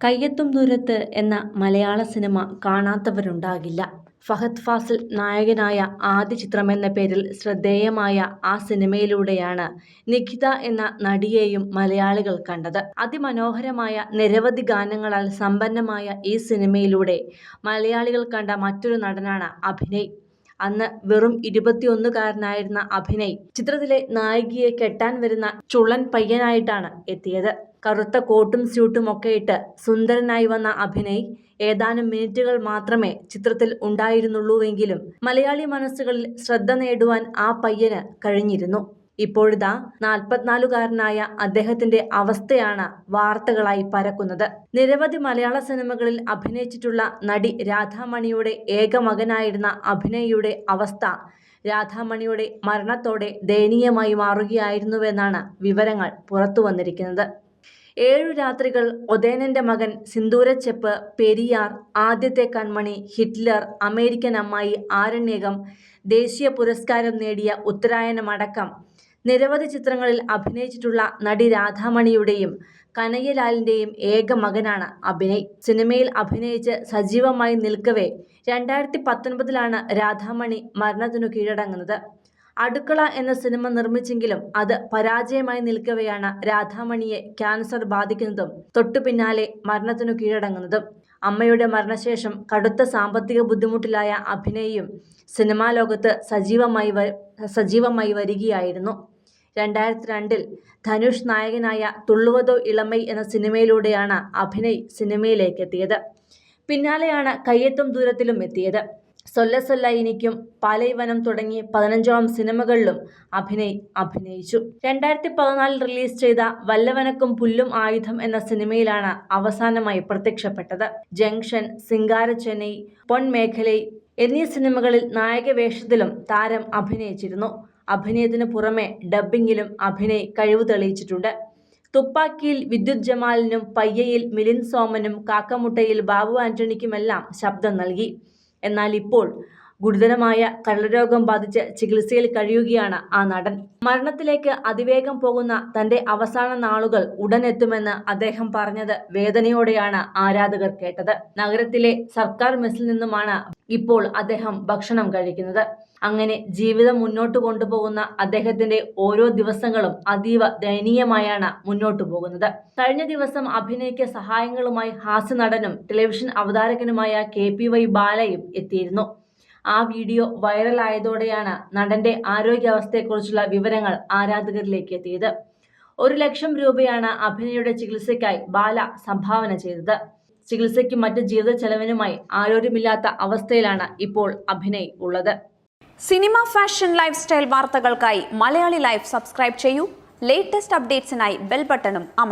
കയ്യെത്തും ദൂരത്ത് എന്ന മലയാള സിനിമ കാണാത്തവരുണ്ടാകില്ല. ഫഹദ് ഫാസിൽ നായകനായ ആദ്യ ചിത്രം എന്ന പേരിൽ ശ്രദ്ധേയമായ ആ സിനിമയിലൂടെയാണ് നിഖിത എന്ന നടിയെയും മലയാളികൾ കണ്ടത്. അതിമനോഹരമായ നിരവധി ഗാനങ്ങളാൽ സമ്പന്നമായ ഈ സിനിമയിലൂടെ മലയാളികൾ കണ്ട മറ്റൊരു നടനാണ് അഭിനയ്. അന്ന് വെറും ഇരുപത്തിയൊന്നുകാരനായിരുന്ന അഭിനയ് ചിത്രത്തിലെ നായികയെ കെട്ടാൻ വരുന്ന ചുള്ളൻ പയ്യനായിട്ടാണ് എത്തിയത്. കറുത്ത കോട്ടും സ്യൂട്ടും ഒക്കെ ഇട്ട് സുന്ദരനായി വന്ന അഭിനയ് ഏതാനും മിനിറ്റുകൾ മാത്രമേ ചിത്രത്തിൽ ഉണ്ടായിരുന്നുള്ളൂവെങ്കിലും മലയാളി മനസ്സുകളിൽ ശ്രദ്ധ നേടുവാൻ ആ പയ്യന് കഴിഞ്ഞിരുന്നു. ഇപ്പോഴിതാ നാൽപ്പത്തിനാലുകാരനായ അദ്ദേഹത്തിന്റെ അവസ്ഥയാണ് വാർത്തകളായി പരക്കുന്നത്. നിരവധി മലയാള സിനിമകളിൽ അഭിനയിച്ചിട്ടുള്ള നടി രാധാമണിയുടെ ഏക മകനായിരുന്ന അഭിനയയുടെ അവസ്ഥ രാധാമണിയുടെ മരണത്തോടെ ദയനീയമായി മാറുകയായിരുന്നുവെന്നാണ് വിവരങ്ങൾ പുറത്തു വന്നിരിക്കുന്നത്. ഏഴു രാത്രികൾ ഒതേനന്റെ മകൻ സിന്ദൂരച്ചെപ്പ് പെരിയാർ ആദ്യത്തെ കൺമണി ഹിറ്റ്ലർ അമേരിക്കൻ അമ്മായി ആരണ്യകം ദേശീയ പുരസ്കാരം നേടിയ ഉത്തരായനമടക്കം നിരവധി ചിത്രങ്ങളിൽ അഭിനയിച്ചിട്ടുള്ള നടി രാധാമണിയുടെയും കനയ്യലാലിന്റെയും ഏക മകനാണ് അഭിനയ്. സിനിമയിൽ അഭിനയിച്ച് സജീവമായി നിൽക്കവേ രണ്ടായിരത്തി പത്തൊൻപതിലാണ് രാധാമണി മരണത്തിനു കീഴടങ്ങുന്നത്. അടുക്കള എന്ന സിനിമ നിർമ്മിച്ചെങ്കിലും അത് പരാജയമായി നിൽക്കവെയാണ് രാധാമണിയെ ക്യാൻസർ ബാധിക്കുന്നതും തൊട്ടു പിന്നാലെ മരണത്തിനു കീഴടങ്ങുന്നതും. അമ്മയുടെ മരണശേഷം കടുത്ത സാമ്പത്തിക ബുദ്ധിമുട്ടിലായ അഭിനയും സിനിമാ ലോകത്ത് സജീവമായി സജീവമായി വരികയായിരുന്നു. രണ്ടായിരത്തി രണ്ടിൽ ധനുഷ് നായകനായ തുള്ളുവതോ ഇളമൈ എന്ന സിനിമയിലൂടെയാണ് അഭിനയ് സിനിമയിലേക്ക് എത്തിയത് പിന്നാലെയാണ് കയ്യെത്തും ദൂരത്തിലും എത്തിയത്. സൊല്ല സൊല്ല ഇനിക്കും പാലൈവനം തുടങ്ങി പതിനഞ്ചോളം സിനിമകളിലും അഭിനയ് അഭിനയിച്ചു. രണ്ടായിരത്തി പതിനാലിൽ റിലീസ് ചെയ്ത വല്ലവനക്കും പുല്ലും ആയുധം എന്ന സിനിമയിലാണ് അവസാനമായി പ്രത്യക്ഷപ്പെട്ടത്. ജംഗ്ഷൻ സിംഗാര ചെന്നൈ പൊൻമേഖലൈ എന്നീ സിനിമകളിൽ നായക വേഷത്തിലും താരം അഭിനയിച്ചിരുന്നു. അഭിനയത്തിനു പുറമെ ഡബ്ബിങ്ങിലും അഭിനയ് കഴിവ് തെളിയിച്ചിട്ടുണ്ട്. തുപ്പാക്കിയിൽ വിദ്യുത് ജമാലിനും പയ്യയിൽ മിലിൻ സോമനും കാക്കമുട്ടയിൽ ബാബു ആന്റണിക്കുമെല്ലാം ശബ്ദം നൽകി. എന്നാൽ ഇപ്പോൾ ഗുരുതരമായ കരളരോഗം ബാധിച്ച് ചികിത്സയിൽ കഴിയുകയാണ് ആ നടൻ. മരണത്തിലേക്ക് അതിവേഗം പോകുന്ന തന്റെ അവസാന നാളുകൾ ഉടനെത്തുമെന്ന് അദ്ദേഹം പറഞ്ഞത് വേദനയോടെയാണ് ആരാധകർ കേട്ടത്. നഗരത്തിലെ സർക്കാർ മെസ്സിൽ നിന്നുമാണ് ഇപ്പോൾ അദ്ദേഹം ഭക്ഷണം കഴിക്കുന്നത്. അങ്ങനെ ജീവിതം മുന്നോട്ട് കൊണ്ടുപോകുന്ന അദ്ദേഹത്തിന്റെ ഓരോ ദിവസങ്ങളും അതീവ ദയനീയമായാണ് മുന്നോട്ടു പോകുന്നത്. കഴിഞ്ഞ ദിവസം അഭിനയിക്ക സഹായങ്ങളുമായി ഹാസ്യ നടനും ടെലിവിഷൻ അവതാരകനുമായ കെ പി വൈ ബാലയും എത്തിയിരുന്നു. ആ വീഡിയോ വൈറലായതോടെയാണ് നടന്റെ ആരോഗ്യാവസ്ഥയെക്കുറിച്ചുള്ള വിവരങ്ങൾ ആരാധകരിലേക്ക് എത്തിയത്. ഒരു ലക്ഷം രൂപയാണ് അഭിനയുടെ ചികിത്സയ്ക്കായി ബാല സംഭാവന ചെയ്തത്. ചികിത്സയ്ക്കും മറ്റ് ജീവിത ചെലവിനുമായി ആരോഗ്യമില്ലാത്ത അവസ്ഥയിലാണ് ഇപ്പോൾ അഭിനയ് ഉള്ളത്. സിനിമ ഫാഷൻ ലൈഫ് സ്റ്റൈൽ വാർത്തകൾക്കായി മലയാളി ലൈഫ് സബ്സ്ക്രൈബ് ചെയ്യൂ. ലേറ്റസ്റ്റ് അപ്ഡേറ്റ്സിനായി ബെൽ ബട്ടണും അമർ